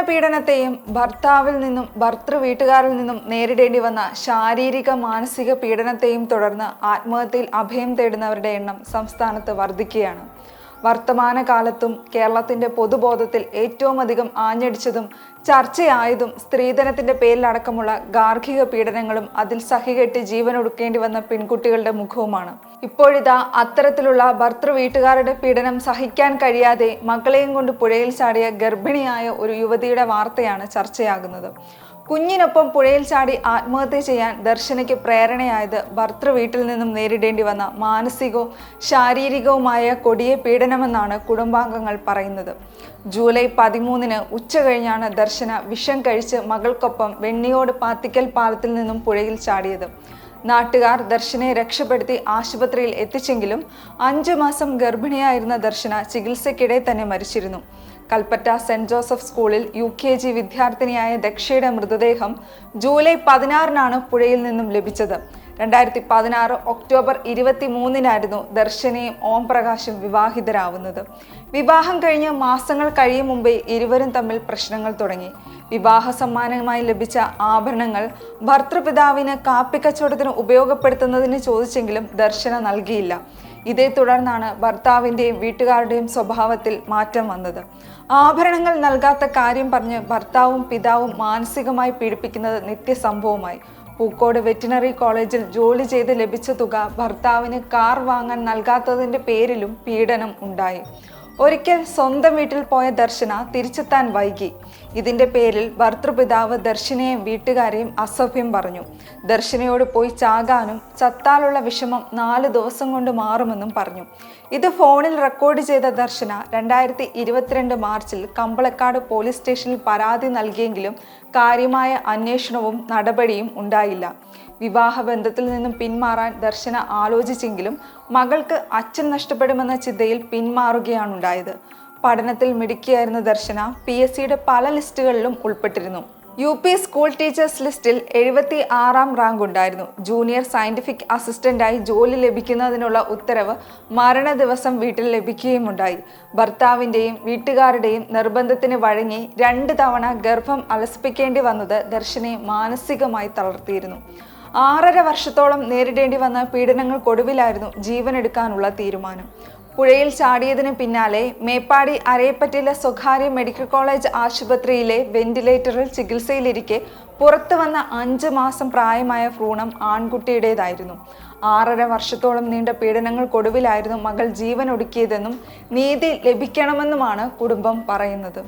പീഡനത്തെയും ഭർത്താവിൽ നിന്നും ഭർത്തൃ വീട്ടുകാരിൽ നിന്നും നേരിടേണ്ടി വന്ന ശാരീരിക മാനസിക പീഡനത്തെയും തുടർന്ന് ആത്മഹത്യയിൽ അഭയം തേടുന്നവരുടെ എണ്ണം സംസ്ഥാനത്ത് വർദ്ധിക്കുകയാണ്. വർത്തമാനകാലത്തും കേരളത്തിന്റെ പൊതുബോധത്തിൽ ഏറ്റവും അധികം ആഞ്ഞടിച്ചതും ചർച്ചയായതും സ്ത്രീധനത്തിന്റെ പേരിലടക്കമുള്ള ഗാർഹിക പീഡനങ്ങളും അതിൽ സഹികെട്ട് ജീവൻ ഒടുക്കേണ്ടി വന്ന പെൺകുട്ടികളുടെ മുഖവുമാണ്. ഇപ്പോഴിതാ അത്തരത്തിലുള്ള ഭർത്തൃ വീട്ടുകാരുടെ പീഡനം സഹിക്കാൻ കഴിയാതെ മക്കളെയും കൊണ്ട് പുഴയിൽ ചാടിയ ഗർഭിണിയായ ഒരു യുവതിയുടെ വാർത്തയാണ് ചർച്ചയാകുന്നത്. കുഞ്ഞിനൊപ്പം പുഴയിൽ ചാടി ആത്മഹത്യ ചെയ്യാൻ ദർശനയ്ക്ക് പ്രേരണയായത് ഭർത്തൃ വീട്ടിൽ നിന്നും നേരിടേണ്ടി വന്ന മാനസികവും ശാരീരികവുമായ കൊടിയ പീഡനമെന്നാണ് കുടുംബാംഗങ്ങൾ പറയുന്നത്. ജൂലൈ പതിമൂന്നിന് ഉച്ച കഴിഞ്ഞാണ് ദർശന വിഷം കഴിച്ച് മകൾക്കൊപ്പം വെണ്ണിയോട് പാത്തിക്കൽ പാലത്തിൽ നിന്നും പുഴയിൽ ചാടിയത്. നാട്ടുകാർ ദർശനയെ രക്ഷപ്പെടുത്തി ആശുപത്രിയിൽ എത്തിച്ചെങ്കിലും അഞ്ചു മാസം ഗർഭിണിയായിരുന്ന ദർശന ചികിത്സയ്ക്കിടെ തന്നെ മരിച്ചിരുന്നു. കൽപ്പറ്റ സെന്റ് ജോസഫ് സ്കൂളിൽ യു കെ ജി വിദ്യാർത്ഥിനിയായ ദക്ഷയുടെ മൃതദേഹം ജൂലൈ പതിനാറിനാണ് പുഴയിൽ നിന്നും ലഭിച്ചത്. രണ്ടായിരത്തി പതിനാറ് ഒക്ടോബർ ഇരുപത്തി മൂന്നിനായിരുന്നു ദർശനയും ഓം പ്രകാശും വിവാഹിതരാവുന്നത്. വിവാഹം കഴിഞ്ഞ് മാസങ്ങൾ കഴിയും മുമ്പേ ഇരുവരും തമ്മിൽ പ്രശ്നങ്ങൾ തുടങ്ങി. വിവാഹ സമ്മാനമായി ലഭിച്ച ആഭരണങ്ങൾ ഭർത്തൃപിതാവിന് കാപ്പിക്കച്ചവടത്തിന് ഉപയോഗപ്പെടുത്തുന്നതിന് ചോദിച്ചെങ്കിലും ദർശന നൽകിയില്ല. ഇതേ തുടർന്നാണ് ഭർത്താവിന്റെയും വീട്ടുകാരുടെയും സ്വഭാവത്തിൽ മാറ്റം വന്നത്. ആഭരണങ്ങൾ നൽകാത്ത കാര്യം പറഞ്ഞ് ഭർത്താവും പിതാവും മാനസികമായി പീഡിപ്പിക്കുന്നത് നിത്യസംഭവമായി. പൂക്കോട് വെറ്റിനറി കോളേജിൽ ജോലി ചെയ്ത് ലഭിച്ച തുക ഭർത്താവിന് കാർ വാങ്ങാൻ നൽകാത്തതിന്റെ പേരിലും പീഡനം ഉണ്ടായി. ഒരിക്കൽ സ്വന്തം വീട്ടിൽ പോയ ദർശന തിരിച്ചെത്താൻ വൈകി. ഇതിന്റെ പേരിൽ ഭർത്തൃപിതാവ് ദർശനയെയും വീട്ടുകാരെയും അസഭ്യം പറഞ്ഞു. ദർശനയോട് പോയി ചാകാനും ചത്താലുള്ള വിഷമം നാല് ദിവസം കൊണ്ട് മാറുമെന്നും പറഞ്ഞു. ഇത് ഫോണിൽ റെക്കോർഡ് ചെയ്ത ദർശന രണ്ടായിരത്തി ഇരുപത്തിരണ്ട് മാർച്ചിൽ കമ്പളക്കാട് പോലീസ് സ്റ്റേഷനിൽ പരാതി നൽകിയെങ്കിലും കാര്യമായ അന്വേഷണവും നടപടിയും ഉണ്ടായില്ല. വിവാഹബന്ധത്തിൽ നിന്നും പിന്മാറാൻ ദർശന ആലോചിച്ചെങ്കിലും മകൾക്ക് അച്ഛൻ നഷ്ടപ്പെടുമെന്ന ചിന്തയിൽ പിന്മാറുകയാണുണ്ടായത്. പഠനത്തിൽ മിടുക്കിയായിരുന്ന ദർശന പി എസ് സിയുടെ പല ലിസ്റ്റുകളിലും ഉൾപ്പെട്ടിരുന്നു. യു പി സ്കൂൾ ടീച്ചേഴ്സ് ലിസ്റ്റിൽ എഴുപത്തി ആറാം റാങ്ക് ഉണ്ടായിരുന്നു. ജൂനിയർ സയന്റിഫിക് അസിസ്റ്റന്റായി ജോലി ലഭിക്കുന്നതിനുള്ള ഉത്തരവ് മരണ ദിവസം വീട്ടിൽ ലഭിക്കുകയുമുണ്ടായി. ഭർത്താവിന്റെയും വീട്ടുകാരുടെയും നിർബന്ധത്തിന് വഴങ്ങി രണ്ട് തവണ ഗർഭം അലസിപ്പിക്കേണ്ടി വന്നത് ദർശനെ മാനസികമായി തളർത്തിയിരുന്നു. ആറര വർഷത്തോളം നേരിടേണ്ടി വന്ന പീഡനങ്ങൾക്കൊടുവിലായിരുന്നു ജീവനെടുക്കാനുള്ള തീരുമാനം പുഴയിൽ ചാടിയതിന് പിന്നാലെ മേപ്പാടി അരയപ്പറ്റിലെ സ്വകാര്യ മെഡിക്കൽ കോളേജ് ആശുപത്രിയിലെ വെന്റിലേറ്ററിൽ ചികിത്സയിലിരിക്കെ പുറത്തു വന്ന അഞ്ച് മാസം പ്രായമായ ഭ്രൂണം ആൺകുട്ടിയുടേതായിരുന്നു ആറര വർഷത്തോളം നീണ്ട പീഡനങ്ങൾക്കൊടുവിലായിരുന്നു മകൾ ജീവൻ ഒടുക്കിയതെന്നും നീതി ലഭിക്കണമെന്നുമാണ് കുടുംബം പറയുന്നത്